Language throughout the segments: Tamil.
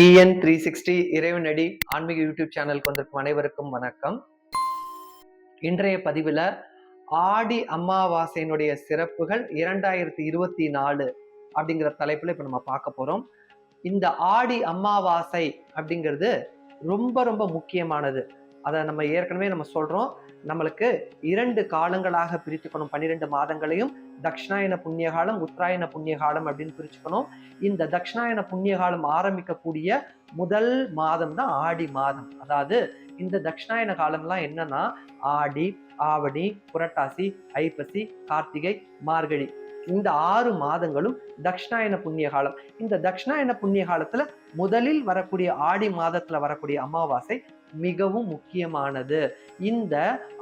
டிஎன் த்ரீ சிக்ஸ்டி இறைவனடி ஆன்மீக யூடியூப் சேனலுக்கு வந்திருக்கும் அனைவருக்கும் வணக்கம். இன்றைய பதிவில் ஆடி அமாவாசையினுடைய சிறப்புகள் இரண்டாயிரத்தி இருபத்தி நாலு அப்படிங்கிற தலைப்பில் இப்போ நம்ம பார்க்க போகிறோம் இந்த ஆடி அமாவாசை அப்படிங்கிறது ரொம்ப ரொம்ப முக்கியமானது. அதை நம்ம ஏற்கனவே நம்ம சொல்கிறோம் நம்மளுக்கு இரண்டு காலங்களாக பிரித்துக்கணும். பன்னிரெண்டு மாதங்களையும் தக்ஷணாயன புண்ணிய காலம் உத்தராயண புண்ணிய காலம் அப்படின்னு பிரிச்சுக்கணும். இந்த தக்ஷணாயன புண்ணிய காலம் ஆரம்பிக்கக்கூடிய முதல் மாதம் தான் ஆடி மாதம். அதாவது இந்த தக்ஷணாயன காலம்லாம் என்னன்னா ஆடி ஆவணி புரட்டாசி ஐப்பசி கார்த்திகை மார்கழி. இந்த ஆறு மாதங்களும் தக்ஷணாயன புண்ணிய காலம் இந்த தக்ஷணாயன புண்ணிய காலத்துல முதலில் வரக்கூடிய ஆடி மாதத்துல வரக்கூடிய அமாவாசை மிகவும் முக்கியமானது. இந்த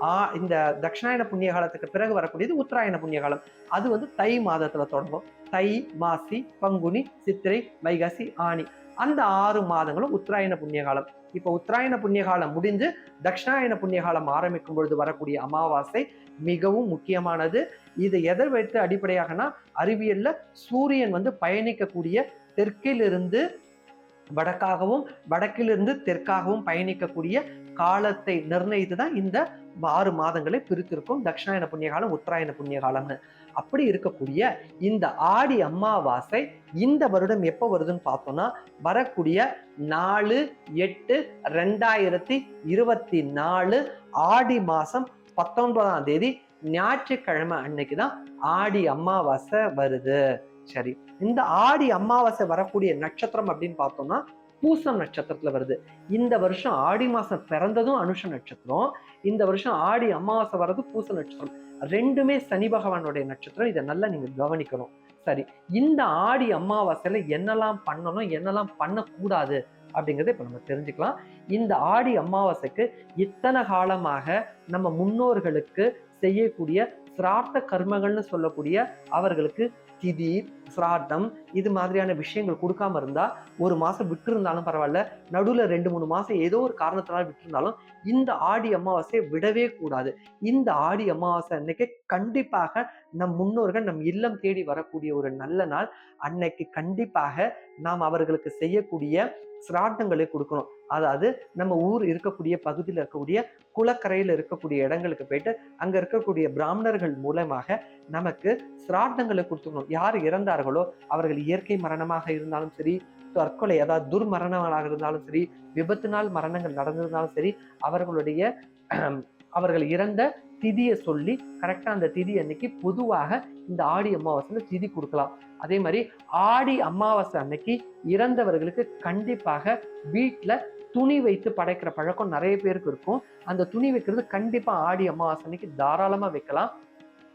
ஆ இந்த தட்சிணாயன புண்ணிய காலத்துக்கு பிறகு வரக்கூடியது உத்தராயண புண்ணிய காலம். அது வந்து தை மாதத்துல தொடங்கும். தை மாசி பங்குனி சித்திரை வைகாசி ஆணி அந்த ஆறு மாதங்களும் உத்தராயண புண்ணிய காலம். இப்போ உத்தராயண புண்ணிய காலம் முடிஞ்சு தட்சிணாயன புண்ணிய காலம் ஆரம்பிக்கும் பொழுது வரக்கூடிய அமாவாசை மிகவும் முக்கியமானது. இது எதை வைத்து அடிப்படையாகனா அறிவியல்ல சூரியன் வந்து பயணிக்கக்கூடிய தெற்கிலிருந்து வடக்காகவும் வடக்கிலிருந்து தெற்காகவும் பயணிக்கக்கூடிய காலத்தை நிர்ணயித்து தான் இந்த ஆறு மாதங்களை பிரித்திருக்கும் தட்சிணாயன புண்ணியகாலம் உத்தராயண புண்ணியகாலம்னு. அப்படி இருக்கக்கூடிய இந்த ஆடி அமாவாசை இந்த வருடம் எப்போ வருதுன்னு பார்த்தோம்னா வரக்கூடிய நாலு எட்டு ரெண்டாயிரத்தி இருபத்தி நாலு ஆடி மாதம் பத்தொன்பதாம் தேதி ஞாயிற்றுக்கிழமை அன்னைக்கு தான் ஆடி அமாவாசை வருது. சரி இந்த ஆடி அமாவாசை வரக்கூடிய நட்சத்திரம் அப்படின்னு பார்த்தோம்னா பூசம் நட்சத்திரத்துல வருது. இந்த வருஷம் ஆடி மாசம் பிறந்ததும் அனுஷ நட்சத்திரம். இந்த வருஷம் ஆடி அமாவாசை வர்றது பூச நட்சத்திரம். ரெண்டுமே சனி பகவானுடைய நட்சத்திரம். இதை நல்லா நீங்க கவனிக்கணும். சரி இந்த ஆடி அமாவாசையில என்னெல்லாம் பண்ணணும் என்னெல்லாம் பண்ணக்கூடாது அப்படிங்கிறத இப்ப நம்ம தெரிஞ்சுக்கலாம். இந்த ஆடி அமாவாசைக்கு இத்தனை காலமாக நம்ம முன்னோர்களுக்கு செய்யக்கூடிய சிரார்த்த கர்மங்கள்னு சொல்லக்கூடிய அவர்களுக்கு திதி சிராட்டம் இது மாதிரியான விஷயங்கள் கொடுக்காம இருந்தா ஒரு மாசம் விட்டு இருந்தாலும் பரவாயில்ல. நடுவுல ரெண்டு மூணு மாசம் ஏதோ ஒரு காரணத்தினால விட்டு இருந்தாலும் இந்த ஆடி அமாவாசையை விடவே கூடாது. இந்த ஆடி அமாவாசை அன்னைக்கு கண்டிப்பாக நம் முன்னோர்கள் நம் இல்லம் தேடி வரக்கூடிய ஒரு நல்ல நாள். அன்னைக்கு கண்டிப்பாக நாம் அவர்களுக்கு செய்யக்கூடிய சிராட்டங்களை கொடுக்கணும். அதாவது நம்ம ஊர் இருக்கக்கூடிய பகுதியில் இருக்கக்கூடிய குளக்கரையில் இருக்கக்கூடிய இடங்களுக்கு போயிட்டு அங்கே இருக்கக்கூடிய பிராமணர்கள் மூலமாக நமக்கு சிராட்டங்களை கொடுத்துக்கணும். யார் இறந்தார்களோ அவர்கள் இயற்கை மரணமாக இருந்தாலும் சரி தற்கொலை அதாவது துர்மரணங்களாக இருந்தாலும் சரி விபத்தினால் மரணங்கள் நடந்திருந்தாலும் சரி அவர்களுடைய அவர்கள் இறந்த திதியை சொல்லி கரெக்டாக அந்த திதி அன்னைக்கு பொதுவாக இந்த ஆடி அமாவாசையில் திதி கொடுக்கலாம். அதே மாதிரி ஆடி அமாவாசை அன்னைக்கு இறந்தவர்களுக்கு கண்டிப்பாக வீட்டில் துணி வைத்து படைக்கிற பழக்கம் நிறைய பேருக்கு இருக்கும். அந்த துணி வைக்கிறது கண்டிப்பாக ஆடி அமாவாசை அன்னைக்கு தாராளமாக வைக்கலாம்.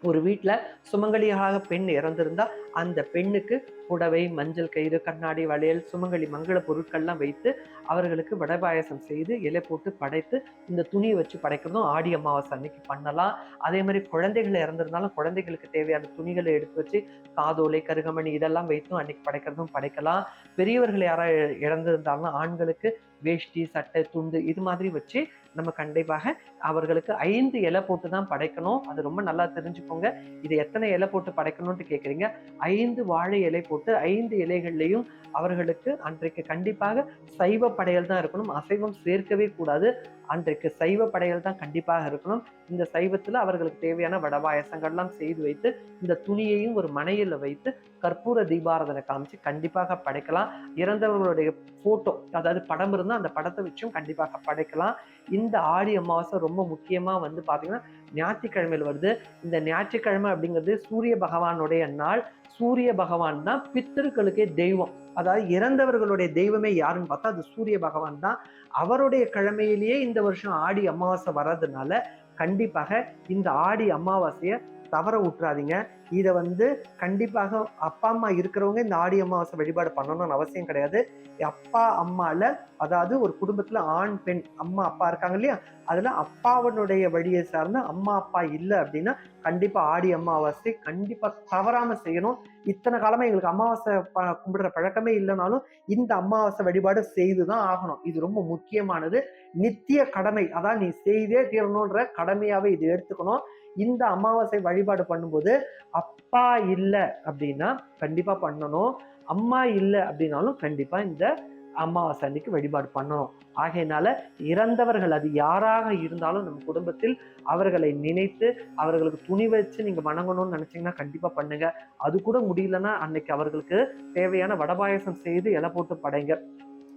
ஒரு வீட்டில் சுமங்கலியாக பெண் இறந்திருந்தா அந்த பெண்ணுக்கு புடவை மஞ்சள் கயிறு கண்ணாடி வளையல் சுமங்கலி மங்கள பொருட்கள்லாம் வைத்து அவர்களுக்கு வடபாயசம் செய்து இலை போட்டு படைத்து இந்த துணியை வச்சு படைக்கிறதும் ஆடி அமாவாசை அன்னைக்கு பண்ணலாம். அதே மாதிரி குழந்தைகள் இறந்திருந்தாலும் குழந்தைகளுக்கு தேவையான துணிகளை எடுத்து வச்சு காதோலை கருகமணி இதெல்லாம் வைத்தும் அன்னைக்கு படைக்கிறதும் படைக்கலாம். பெரியவர்கள் யாராவது இறந்திருந்தாலும் ஆண்களுக்கு வேஷ்டி சட்டை துண்டு இது மாதிரி வச்சு நம்ம கண்டிப்பாக அவர்களுக்கு ஐந்து இலை போட்டு தான் படைக்கணும். அது ரொம்ப நல்லா தெரிஞ்சுக்கோங்க. இது எத்தனை இலை போட்டு படைக்கணும்னு கேட்குறீங்க ஐந்து வாழை இலை போட்டு ஐந்து இலைகள்லையும் அவர்களுக்கு அன்றைக்கு கண்டிப்பாக சைவ படையல் தான் இருக்கணும். அசைவம் சேர்க்கவே கூடாது. அன்றைக்கு சைவ படைகள் தான் கண்டிப்பாக இருக்கணும். இந்த சைவத்தில் அவர்களுக்கு தேவையான வடபாயசங்கள்லாம் செய்து வைத்து இந்த துணியையும் ஒரு மனையில் வைத்து கற்பூர தீபாரதனை காமிச்சு கண்டிப்பாக படைக்கலாம். இறந்தவர்களுடைய ஃபோட்டோ அதாவது படம் இருந்தால் அந்த படத்தை வச்சும் கண்டிப்பாக படைக்கலாம். இந்த ஆடி அமாவாசை ரொம்ப முக்கியமாக வந்து பார்த்திங்கன்னா ஞாயிற்றுக்கிழமையில் வருது. இந்த ஞாயிற்றுக்கிழமை அப்படிங்கிறது சூரிய பகவானுடைய நாள். சூரிய பகவான் தான் பித்தர்களுக்கே தெய்வம். அதாவது இறந்தவர்களுடைய தெய்வமே யாருன்னு பார்த்தா அது சூரிய பகவான் தான். அவருடைய கிழமையிலேயே இந்த வருஷம் ஆடி அமாவாசை வர்றதுனால கண்டிப்பாக இந்த ஆடி அமாவாசையை தவற விட்டுறாதீங்க. இதை வந்து கண்டிப்பாக அப்பா அம்மா இருக்கிறவங்க இந்த ஆடி அமாவாசை வழிபாடு பண்ணணும்னு அவசியம் கிடையாது. அப்பா அம்மால அதாவது ஒரு குடும்பத்துல ஆண் பெண் அம்மா அப்பா இருக்காங்க இல்லையா? அதுல அப்பாவனுடைய வழியை சார்ந்த அம்மா அப்பா இல்லை அப்படின்னா கண்டிப்பா ஆடி அமாவாசை கண்டிப்பா தவறாம செய்யணும். இத்தனை காலமா எங்களுக்கு அமாவாசை ப- கும்பிடுற பழக்கமே இல்லைனாலும் இந்த அமாவாசை வழிபாடு செய்துதான் ஆகணும். இது ரொம்ப முக்கியமானது. நித்திய கடமை. அதான் நீ செய்தே தீரணுன்ற கடமையாவே இது எடுத்துக்கணும். இந்த அமாவாசை வழிபாடு பண்ணும்போது அப்பா இல்லை அப்படின்னா கண்டிப்பாக பண்ணணும். அம்மா இல்லை அப்படின்னாலும் கண்டிப்பாக இந்த அமாவாசை அன்னைக்கு வழிபாடு பண்ணணும். ஆகையினால இறந்தவர்கள் அது யாராக இருந்தாலும் நம்ம குடும்பத்தில் அவர்களை நினைத்து அவர்களுக்கு துணி வச்சு நீங்க வணங்கணும்னு நினைச்சீங்கன்னா கண்டிப்பா பண்ணுங்க. அது கூட முடியலன்னா அன்னைக்கு அவர்களுக்கு தேவையான வடபாயசம் செய்து இலை போட்டு படைங்க.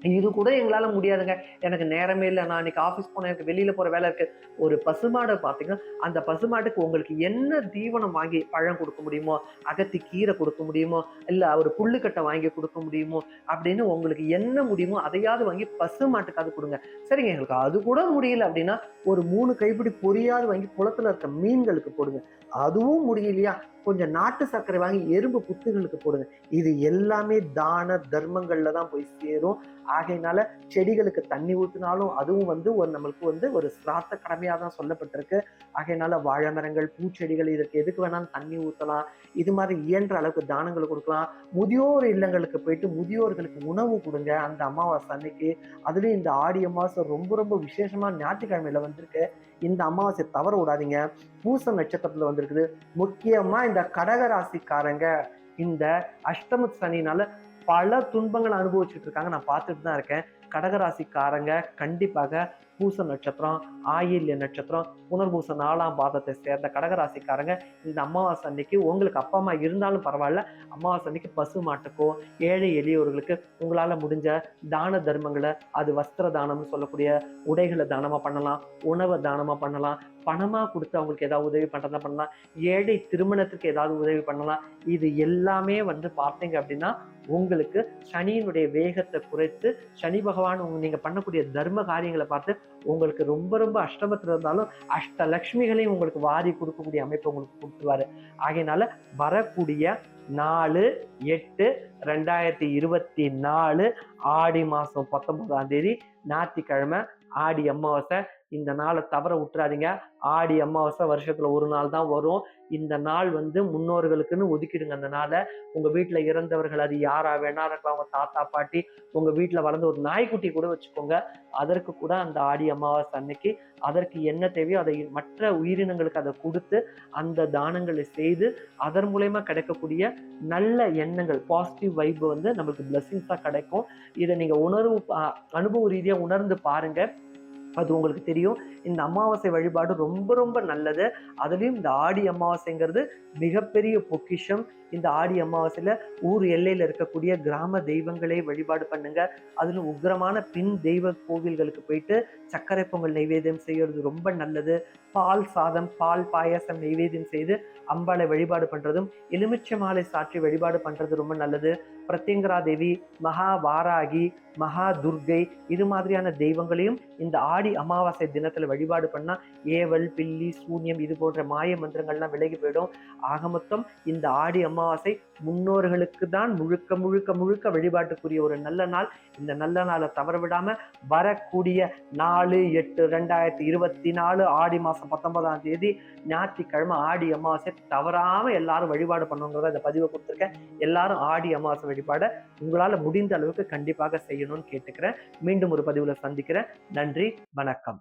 இது கூட எங்களால் முடியாதுங்க. எனக்கு நேரமே இல்லை. நான் இன்னைக்கு ஆஃபீஸ் போனேன். எனக்கு வெளியில் போகிற வேலை இருக்குது ஒரு பசுமாடை பார்த்தீங்கன்னா அந்த பசுமாட்டுக்கு உங்களுக்கு என்ன தீவனம் வாங்கி பழம் கொடுக்க முடியுமோ அகத்தி கீரை கொடுக்க முடியுமோ இல்லை ஒரு புல்லுக்கட்டை வாங்கி கொடுக்க முடியுமோ அப்படின்னு உங்களுக்கு என்ன முடியுமோ அதையாவது வாங்கி பசுமாட்டுக்காவது கொடுங்க. சரிங்க எங்களுக்கு அது கூட முடியல அப்படின்னா ஒரு மூணு கைப்பிடி பொரியாவது வாங்கி குளத்துல இருக்க மீன்களுக்கு போடுங்க. அதுவும் முடியலையா? கொஞ்சம் நாட்டு சர்க்கரை வாங்கி எறும்பு புத்துகளுக்கு போடுங்க. இது எல்லாமே தான தர்மங்கள்ல தான் போய் சேரும். ஆகையினால செடிகளுக்கு தண்ணி ஊற்றினாலும் அதுவும் வந்து ஒரு நம்மளுக்கு வந்து ஒரு சிராத்த கடமையாக தான் சொல்லப்பட்டிருக்கு. ஆகையினால வாழை மரங்கள் பூச்செடிகள் இதற்கு எதுக்கு வேணாலும் தண்ணி ஊற்றலாம் இது மாதிரி இயன்ற அளவுக்கு தானங்களை கொடுக்கலாம். முதியோர் இல்லங்களுக்கு போயிட்டு முதியோர்களுக்கு உணவு கொடுங்க. அந்த அமாவாசை அன்னைக்கு. அதுலேயும் இந்த ஆடி அமாவாசை ரொம்ப ரொம்ப விசேஷமாக ஞாயிற்றுக்கிழமையில வந்திருக்கு. இந்த அமாவாசை தவற விடாதீங்க. பூச நட்சத்திரத்துல வந்திருக்குது. முக்கியமா இந்த கடகராசிக்காரங்க இந்த அஷ்டம சனினால பல துன்பங்களை அனுபவிச்சுட்டு இருக்காங்க. நான் பார்த்துட்டு தான் இருக்கேன். கடகராசிக்காரங்க கண்டிப்பாக பூச நட்சத்திரம் ஆயில்ய நட்சத்திரம் புனர்பூச நாலாம் பாதத்தை சேர்ந்த கடகராசிக்காரங்க இந்த அமாவாசை அன்னைக்கு உங்களுக்கு அப்பா அம்மா இருந்தாலும் பரவாயில்ல. அமாவாசை அன்னைக்கு பசு மாட்டுக்கோ ஏழை எளியோர்களுக்கு உங்களால் முடிஞ்ச தான தர்மங்களை அது வஸ்திர தானம்னு சொல்லக்கூடிய உடைகளை தானமாக பண்ணலாம் உணவை தானமாக பண்ணலாம் பணமாக கொடுத்து அவங்களுக்கு ஏதாவது உதவி பண்ணுறதா பண்ணலாம் ஏழை திருமணத்துக்கு ஏதாவது உதவி பண்ணலாம். இது எல்லாமே வந்து பார்த்தீங்க அப்படின்னா உங்களுக்கு சனியினுடைய வேகத்தை குறைத்து சனி பகவான் உங்க நீங்க பண்ணக்கூடிய தர்ம காரியங்களை பார்த்து உங்களுக்கு ரொம்ப ரொம்ப அஷ்டமத்தில் இருந்தாலும் அஷ்டலக்ஷ்மிகளையும் உங்களுக்கு வாரி கொடுக்கக்கூடிய அமைப்பை உங்களுக்கு கொடுத்துருவாரு. ஆகையினால வரக்கூடிய நாலு எட்டு ரெண்டாயிரத்தி இருபத்தி நாலு ஆடி மாதம் பத்தொன்பதாம் தேதி ஞாயிற்றுக்கிழமை ஆடி அமாவாசை இந்த நாளை தவற விட்டுறாதீங்க. ஆடி அமாவாசை வருஷத்துல ஒரு நாள் தான் வரும். இந்த நாள் வந்து முன்னோர்களுக்குன்னு ஒதுக்கிடுங்க அந்த நாளை. உங்க வீட்டுல இறந்தவர்கள் அது யாரா வேணா இருக்கலாம் உங்க தாத்தா பாட்டி உங்க வீட்டுல வளர்ந்த ஒரு நாய்க்குட்டி கூட வச்சுக்கோங்க. அதற்கு கூட அந்த ஆடி அமாவாசை அன்னைக்கு அதற்கு என்ன தேவையோ அதை மற்ற உயிரினங்களுக்கு அதை கொடுத்து அந்த தானங்களை செய்து அதன் மூலயமா கிடைக்கக்கூடிய நல்ல எண்ணங்கள் பாசிட்டிவ் வைப் வந்து நம்மளுக்கு பிளெஸிங்ஸாக கிடைக்கும். இதை நீங்க உணர்வு பா- அனுபவ ரீதியா உணர்ந்து பாருங்க. அது உங்களுக்கு தெரியும். இந்த அமாவாசை வழிபாடு ரொம்ப ரொம்ப நல்லது. அதுலேயும் இந்த ஆடி அமாவாசைங்கிறது மிகப்பெரிய பொக்கிஷம். இந்த ஆடி அமாவாசையில் ஊர் எல்லையில இருக்கக்கூடிய கிராம தெய்வங்களை வழிபாடு பண்ணுங்க. அதில் உக்கிரமான பின் தெய்வ கோவில்களுக்கு போயிட்டு சர்க்கரை பொங்கல் நைவேத்தியம் செய்யறது ரொம்ப நல்லது. பால் சாதம் பால் பாயாசம் நைவேத்தியம் செய்து அம்பாளை வழிபாடு பண்றதும் எலுமிச்சை மாலை சாற்றி வழிபாடு பண்றது ரொம்ப நல்லது. பிரத்யங்கரா தேவி மகா வாராகி மகா துர்கை இது மாதிரியான தெய்வங்களையும் இந்த ஆடி அமாவாசை தினத்தில் வழிபாடு பண்ணால் ஏவல் பில்லி சூன்யம் இது போன்ற மாய மந்திரங்கள்லாம் விலகி போயிடும். ஆக மொத்தம் இந்த ஆடி அமாவாசை முன்னோர்களுக்கு தான் முழுக்க முழுக்க முழுக்க வழிபாட்டுக்குரிய ஒரு நல்ல நாள். இந்த நல்ல நாளை தவற விடாமல் வரக்கூடிய நாலு எட்டு ரெண்டாயிரத்தி இருபத்தி நாலு ஆடி மாதம் பத்தொன்பதாம் தேதி ஞாயிற்றுக்கிழமை ஆடி அமாவாசை தவறாமல் எல்லாரும் வழிபாடு பண்ணுங்கிறத இந்த பதிவை கொடுத்துருக்கேன். எல்லாரும் ஆடி அமாவாசை வழிபாடை உங்களால் முடிந்த அளவுக்கு கண்டிப்பாக செய்யணும்னு கேட்டுக்கிறேன். மீண்டும் ஒரு பதிவில் சந்திக்கிறேன். நன்றி வணக்கம்.